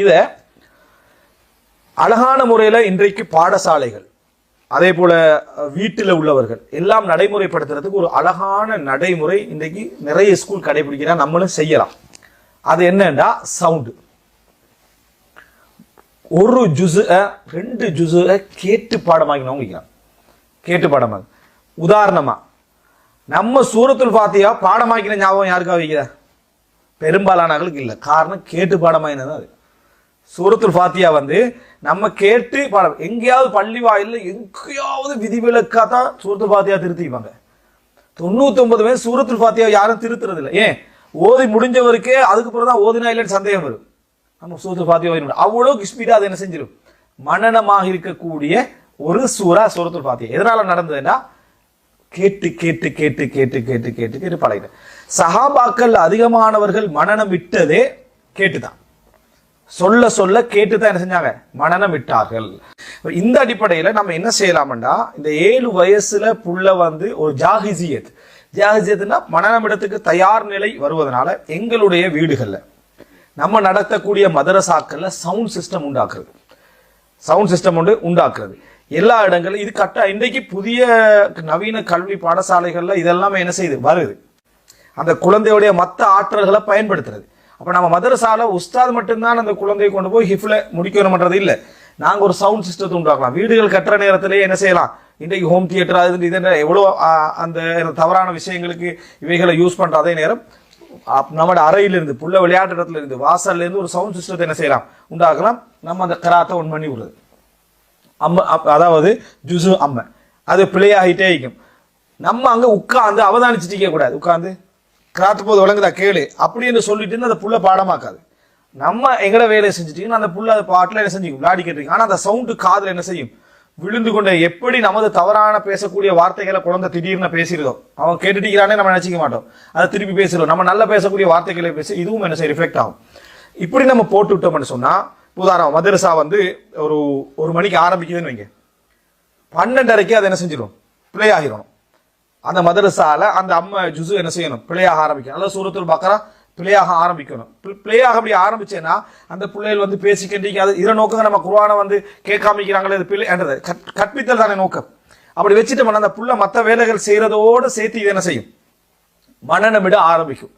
இத அழகான முறையில இன்றைக்கு பாடசாலைகள் அதே போல வீட்டில் உள்ளவர்கள் எல்லாம் நடைமுறைப்படுத்துறதுக்கு ஒரு அழகான நடைமுறை இன்றைக்கு நிறைய ஸ்கூல் கடைபிடிக்கிறா நம்மளும் செய்யலாம். அது என்னன்னா சவுண்டு ஒரு ஜுசு ரெண்டு ஜுசு கேட்டு பாடமாக்கினவங்க வைக்கிறான் கேட்டு பாடமாக உதாரணமா நம்ம சூரத்துல் ஃபாத்தியா பாடமாக்கின ஞாபகம் யாருக்கா வைக்கிறா? பெரும்பாலானவர்களுக்கு இல்லை. காரணம் கேட்டு பாடமாயினது அது. சூரத்துல் ஃபாத்தியா வந்து நம்ம கேட்டு பாடம் எங்கேயாவது பள்ளி வாயில்ல எங்கேயாவது விதிவிலக்கா தான் சூரத்துல் ஃபாத்தியா திருத்திப்பாங்க தொண்ணூத்தி ஒன்பது பேர் சூரத்துல் ஃபாத்தியா யாரும் திருத்துறது இல்லை ஏன்? ஓதி முடிஞ்சவருக்கே அதுக்கப்புறம் தான் ஓதினா இல்லைன்னு சந்தேகம் வரும். நம்ம சூரத்துல் ஃபாத்தியா ஓதி அவ்வளோ கிஸ்பீடா அது என்ன செஞ்சிடும் மனநமாக இருக்கக்கூடிய ஒரு சூரா சூரத்துல் ஃபாத்தியா எதனால நடந்ததுன்னா கேட்டு கேட்டு கேட்டு கேட்டு கேட்டு கேட்டு கேட்டு பழகிட்டேன் சஹாபாக்கள் அதிகமானவர்கள் மனநம் விட்டதே கேட்டுதான். சொல்ல சொல்ல கேட்டு தான் என்ன செஞ்சாங்க? மனநம் விட்டார்கள் இந்த அடிப்படையில நம்ம என்ன செய்யலாம்டா? இந்த ஏழு வயசுல புள்ள வந்து ஒரு ஜாகிசியத் ஜாகிசியத்னா மனநம் இடத்துக்கு தயார் நிலை வருவதனால எங்களுடைய வீடுகள்ல நம்ம நடத்தக்கூடிய மதரசாக்கள்ல சவுண்ட் சிஸ்டம் உண்டாக்குறது. சவுண்ட் சிஸ்டம் ஒன்று உண்டாக்குறது. எல்லா இடங்களும் இது கட்ட இன்றைக்கு புதிய நவீன கல்வி பாடசாலைகள்ல இதெல்லாமே என்ன செய்யுது? வருது. அந்த குழந்தையுடைய மற்ற ஆற்றல்களை பயன்படுத்துறது. அப்போ நம்ம மதரசாவில் உஸ்தாத் மட்டும்தான் அந்த குழந்தையை கொண்டு போய் ஹிஃபில் முடிக்கணுமன்றது இல்லை. நாங்கள் ஒரு சவுண்ட் சிஸ்டத்தை உண்டாக்கலாம். வீடுகள் கட்டுற நேரத்திலே என்ன செய்யலாம்? இன்றைக்கு ஹோம் தியேட்டர் அது இது என்ன எவ்வளோ அந்த தவறான விஷயங்களுக்கு இவைகளை யூஸ் பண்ணுற அதே நேரம் அப்- நம்மளோட அறையிலிருந்து புள்ள விளையாட்டு இடத்துல இருந்து ஒரு சவுண்ட் சிஸ்டத்தை என்ன செய்யலாம்? உண்டாக்கலாம். நம்ம அந்த கராத்தை ஒன் பண்ணி விடுறது. அம்மை அதாவது ஜுசு அம்மை. அது பிள்ளையாகிட்டே இருக்கும். நம்ம அங்கே உட்காந்து அவதானிச்சுட்டு கூடாது உட்காந்து கிராத்து போது விளங்குதா? கேளு. அப்படின்னு சொல்லிட்டு அந்த புள்ள பாடமாக்காது. நம்ம எங்கட வேலையை செஞ்சுட்டீங்கன்னா அந்த புள்ள அதை பாட்டில் என்ன செஞ்சுக்கும் விளையாடிக்கிட்டு இருக்கு ஆனால் அந்த சவுண்டு காதில் என்ன செய்யும்? விழுந்து கொண்டே எப்படி நமது தவறான பேசக்கூடிய வார்த்தைகளை குழந்தை திடீர்னு பேசிடுதோ அவன் கேட்டுட்டீங்களானே நம்ம நினச்சிக்க மாட்டோம். அதை திருப்பி பேசிடுவோம் நம்ம நல்லா பேசக்கூடிய வார்த்தைகளை பேசி இதுவும் என்ன செய்யும்? ரிஃப்ளெக்ட் ஆகும். இப்படி நம்ம போட்டு விட்டோம்னு சொன்னால் உதாரணம் மதரசா வந்து ஒரு ஒரு மணிக்கு ஆரம்பிக்குதுன்னு வைங்க. பன்னெண்டரைக்கு அதை என்ன செஞ்சிடும் பிளே ஆகிரும். அந்த மதரசால அந்த அம்மா ஜுசு என்ன செய்யணும்? பிள்ளையாக ஆரம்பிக்கணும். அல்லது சூரத்துல் பக்கரா பிள்ளையாக ஆரம்பிக்கணும். பிள்ளையாக அப்படி ஆரம்பிச்சேன்னா அந்த பிள்ளைகள் வந்து பேசிக்கிட்டு அது இதை நோக்கங்கள் நம்ம குர்ஆனை வந்து கேட்காமிக்கிறாங்களே இது பிள்ளை என்றது. கற்பித்தல் தானே நோக்கம். அப்படி வச்சுட்டோம்னா அந்த புள்ள மற்ற வேலைகள் செய்யறதோடு சேர்த்து இது என்ன செய்யும்? மனநமிட ஆரம்பிக்கும்.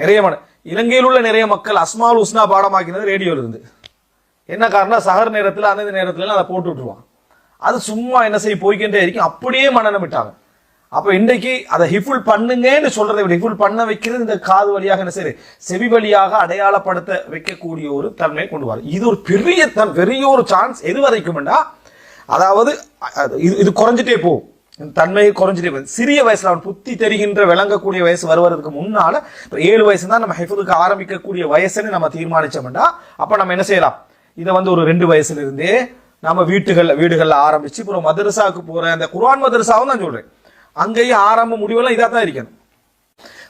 நிறைய மன இலங்கையில் உள்ள நிறைய மக்கள் அஸ்மால் உஸ்னா பாடமாக்கினது ரேடியோவில் இருந்து. என்ன காரணம் சகர் நேரத்தில் அந்த நேரத்துல அதை போட்டு விட்டுருவான் அது சும்மா என்ன செய்ய போய்க்கிட்டே இருக்கும். அப்படியே மனநம் விட்டாங்க. அப்போ இன்றைக்கு அதை ஹிஃபுல் பண்ணுங்கன்னு சொல்றதை விட ஹிஃபுல் பண்ண வைக்கிறது இந்த காது வழியாக என்ன செய்யுது செவி வழியாக அடையாளப்படுத்த வைக்கக்கூடிய ஒரு தன்மையை கொண்டு வரும் இது ஒரு பெரிய தன் பெரிய ஒரு சான்ஸ் எது வரைக்கும்னா அதாவது அது- இது இது குறைஞ்சிட்டே போகும். இந்த குறைஞ்சிட்டே போகுது சிறிய வயசுல அவன் புத்தி தெரிகின்ற விளங்கக்கூடிய வயசு வருவதற்கு முன்னால இப்ப ஏழு வயசு தான் நம்ம ஹிஃபுலுக்கு ஆரம்பிக்கக்கூடிய வயசுன்னு நம்ம தீர்மானிச்சோம்னா அப்போ நம்ம என்ன செய்யலாம்? இதை வந்து ஒரு ரெண்டு வயசுல இருந்தே நம்ம வீட்டுகளில் வீடுகளில் ஆரம்பிச்சு அப்புறம் மதரசாவுக்கு போற அந்த குர்ஆன் மதரசாவும் நான் சொல்றேன். அங்கேயும் ஆரம்ப முடிவெல்லாம் இதாக தான் இருக்கணும்.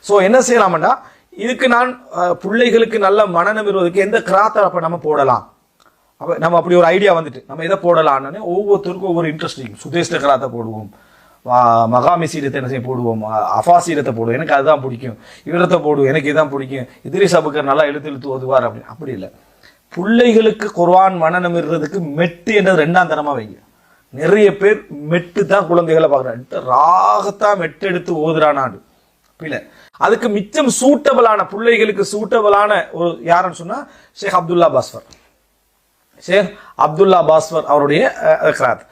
ஸோ என்ன செய்யலாம்டா இதுக்கு நான் பிள்ளைகளுக்கு நல்ல மனநம் வருவதற்கு எந்த கிராத்தை அப்போ நம்ம போடலாம்? அப்போ நம்ம அப்படி ஒரு ஐடியா வந்துட்டு நம்ம எதை போடலாம்னு ஒவ்வொருத்தருக்கும் ஒவ்வொரு இன்ட்ரெஸ்ட் இருக்கும் சுதேஷ்ட கிராத்தை போடுவோம். வா- மகாமி சீரத்தை என்ன செய்ய போடுவோம். அ- அஃபா சீரத்தை போடுவோம். எனக்கு அதுதான் பிடிக்கும். இவரத்தை போடுவோம். எனக்கு இதுதான் பிடிக்கும். இதிரி சபுக்கர் நல்லா எழுத்து எழுத்து ஓதுவார் அப்படி அப்படி இல்லை. பிள்ளைகளுக்கு குர்வான் மனநம் இருக்கிறதுக்கு மெட்டு என்றது ரெண்டாம் தரமாக வைங்க. நிறைய பேர் மெட்டு தான் குழந்தைகளை பார்க்குறாங்க. ராகத்தான் மெட்டு எடுத்து ஓதுறானாடு பிள்ளை அதுக்கு மிச்சம் சூட்டபிளான பிள்ளைகளுக்கு சூட்டபிளான ஒரு யாருன்னு சொன்னா ஷேக் அப்துல்லா பாஸ்வர். ஷேக் அப்துல்லா பாஸ்வர் அவருடைய கிராத்.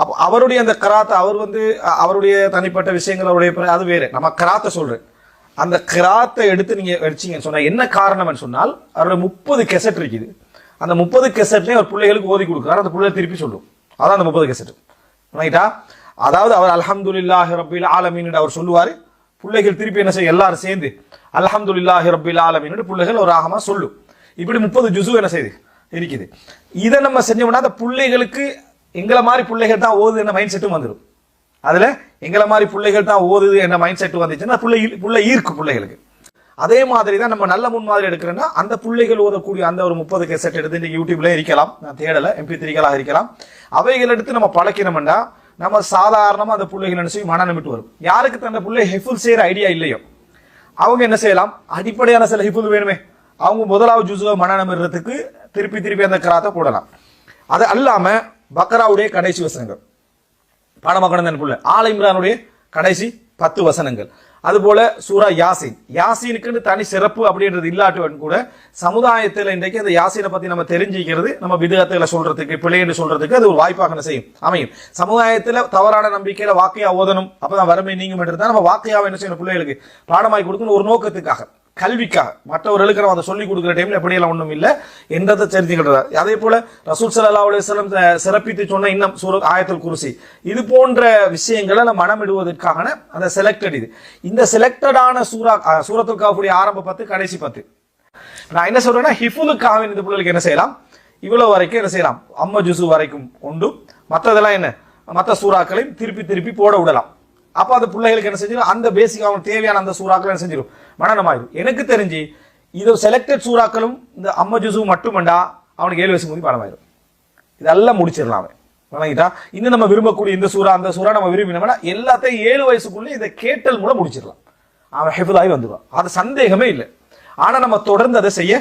அப்போ அவருடைய அந்த கிராத்தை அவர் வந்து அவருடைய தனிப்பட்ட விஷயங்கள் அவருடைய அது வேறு. நம்ம கிராத்தை சொல்றேன். அந்த கிராத்தை எடுத்து நீங்க வச்சீங்கன்னு சொன்னா என்ன காரணம்னு சொன்னால் அவருடைய முப்பது கெசட் இருக்குது. அந்த முப்பது கெசட்லேயும் அவர் பிள்ளைகளுக்கு ஓதி கொடுக்குறாரு. அந்த பிள்ளை திருப்பி சொல்லும். அதான் அந்த முப்பது கெசட் ரைட்டா அதாவது அவர் அல்ஹம்துலில்லாஹி ரபில் ஆலமீன் அவர் சொல்லுவார். பிள்ளைகள் திருப்பி என்ன செய்யும்? எல்லாரும் சேர்ந்து அல்ஹம்துலில்லாஹி ரபில் ஆலமீன் பிள்ளைகள் ஒரு ஆகமாக சொல்லும். இப்படி முப்பது ஜுசு என்ன செய்யுது? இருக்குது. இதை நம்ம செஞ்சோம்னா அந்த பிள்ளைகளுக்கு எங்களை மாதிரி பிள்ளைகள் தான் ஓதுது என்ன மைண்ட் செட்டும் வந்துடும் அதில் எங்களை மாதிரி பிள்ளைகள் தான் ஓதுது என்ன மைண்ட் செட் வந்துச்சுன்னா பிள்ளை ஈ- பிள்ளை ஈர்க்கும் பிள்ளைகளுக்கு. அதே மாதிரி தான் நம்ம நல்ல முன்மாதிரி எடுக்கிறோன்னா அந்த பிள்ளைகள் ஓதக்கூடிய அந்த ஒரு முப்பது கேசட் எடுத்து இந்த யூடியூப்ல இருக்கலாம் நான் தேடலை எம்பி த்ரீகளாக இருக்கலாம் அவைகள் எடுத்து நம்ம பழக்கினோம்னா நம்ம சாதாரணமாக அந்த பிள்ளைகள் நினைச்சு மனம் விட்டு வரும். யாருக்கு தந்த பிள்ளை? ஹெஃபுல் செய்யற ஐடியா இல்லையோ. அவங்க என்ன செய்யலாம்? அடிப்படையான சில ஹிஃபுல் வேணுமே. அவங்க முதலாவது ஜூஸுவை மனநம் இடுறதுக்கு திருப்பி திருப்பி அந்த கராத்தை போடலாம். அது அல்லாம பக்ராவுடைய கடைசி வசனங்கள். பணமகனந்தன் புள்ள ஆல இம்ரானுடைய கடைசி பத்து வசனங்கள். அதுபோல சூரா யாசின். யாசினுக்குன்னு தனி சிறப்பு அப்படின்றது இல்லாட்டுவன் கூட சமுதாயத்தில் இன்றைக்கு அந்த யாசினை பத்தி நம்ம தெரிஞ்சுக்கிறது நம்ம விதத்துல சொல்றதுக்கு பிள்ளைன்னு சொல்றதுக்கு அது ஒரு வாய்ப்பாக என்ன செய்யும்? அமையும். சமுதாயத்தில் தவறான நம்பிக்கையில வாக்கையா ஓதணும் அப்பதான் வறுமை நீங்கும் என்று தான் நம்ம வாக்கையாவை என்ன செய்யணும்? பிள்ளைகளுக்கு பாடமாய் கொடுக்கணும் ஒரு நோக்கத்துக்காக. கல்விக்காக. மற்றவர்களுக்கு நம்ம அதை சொல்லிக் கொடுக்குற டைம்ல எப்படியெல்லாம் ஒன்றும் இல்லை? என்றதை தெரிஞ்சுக்கிட்டார் அதே போல ரசூல் சல்லா அலுவலம் சிறப்பித்து சொன்ன இன்னும் சூர ஆயத்தில் குருசி. இது போன்ற விஷயங்களை நம்ம மனமிடுவதற்கான அந்த செலக்டட் இது. இந்த செலக்டடான சூரா அஹ், சூரத்துல் காஃபுடைய ஆரம்ப பத்து கடைசி பத்து. நான் என்ன சொல்றேன்னா ஹிஃபுலுக்காக இந்த பிள்ளைகளுக்கு என்ன செய்யலாம்? இவ்வளவு வரைக்கும் என்ன செய்யலாம்? அம்ம ஜூசு வரைக்கும் உண்டு. மற்றதெல்லாம் என்ன? மற்ற சூறாக்களையும் திருப்பி திருப்பி போட விடலாம். அப்போ அந்த பிள்ளைகளுக்கு என்ன செஞ்சிடும் அந்த பேசிக் அவங்க தேவையான அந்த சூறாக்கள் என்ன செஞ்சிடும் மனநமாயிடும் எனக்கு தெரிஞ்சு இது செலக்டட் சூறாக்களும் இந்த அம்ம ஜுசு மட்டுமண்டா அவனுக்கு ஏழு வயசு முடி பாடமாயிடும் இதெல்லாம் முடிச்சிடலாம் அவன். வணங்கிட்டா? இன்னும் நம்ம விரும்பக்கூடிய இந்த சூறா அந்த சூறா நம்ம விரும்பினோம்னா எல்லாத்தையும் ஏழு வயசுக்குள்ளே இதை கேட்டல் மூலம் முடிச்சிடலாம். அவன் ஹெஃபுதாகி வந்துடுவான் அது சந்தேகமே இல்லை. ஆனால் நம்ம தொடர்ந்து அதை செய்ய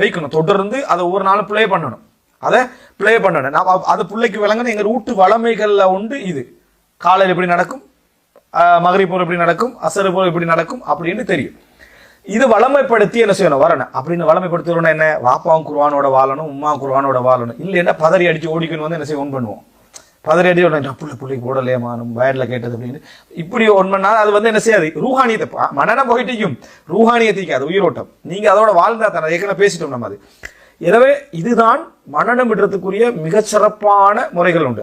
வைக்கணும். தொடர்ந்து அதை ஒவ்வொரு நாளும் ப்ளே பண்ணணும். அதை ப்ளே பண்ணணும். நான் அது பிள்ளைக்கு விளங்கணும் எங்கள் வீட்டு வளமைகளில் உண்டு இது. காலையில் எப்படி நடக்கும்? மகரி போல் எப்படி நடக்கும்? அசரு போல் எப்படி நடக்கும்? அப்படின்னு தெரியும். இது வளமைப்படுத்தி என்ன செய்யணும்? வரணும். அப்படின்னு வளமைப்படுத்தணும்னா என்ன? வாப்பாவும் குருவானோட வாழணும் உமா குருவானோட வாழணும். இல்லைன்னா பதறி அடிச்சு ஓடிக்கணும் வந்து என்ன செய்ய ஒன் பண்ணுவோம். பதறி அடி உடனே புள்ளி புள்ளி போடலையம்மா நம்ம கேட்டது அப்படின்னு. இப்படி ஒன் பண்ணால் அது வந்து என்ன செய்யாது? ரூஹானியத்தை மனநம் போயிட்டையும் ரூஹானியத்திக்கு அது உயிரோட்டம். நீங்கள் அதோட வாழ்ந்தா தானே ஏற்கனவே பேசிட்டோம் நம்ம அது. எனவே இதுதான் மனநம் விடுறதுக்குரிய மிகச்சிறப்பான முறைகள் உண்டு.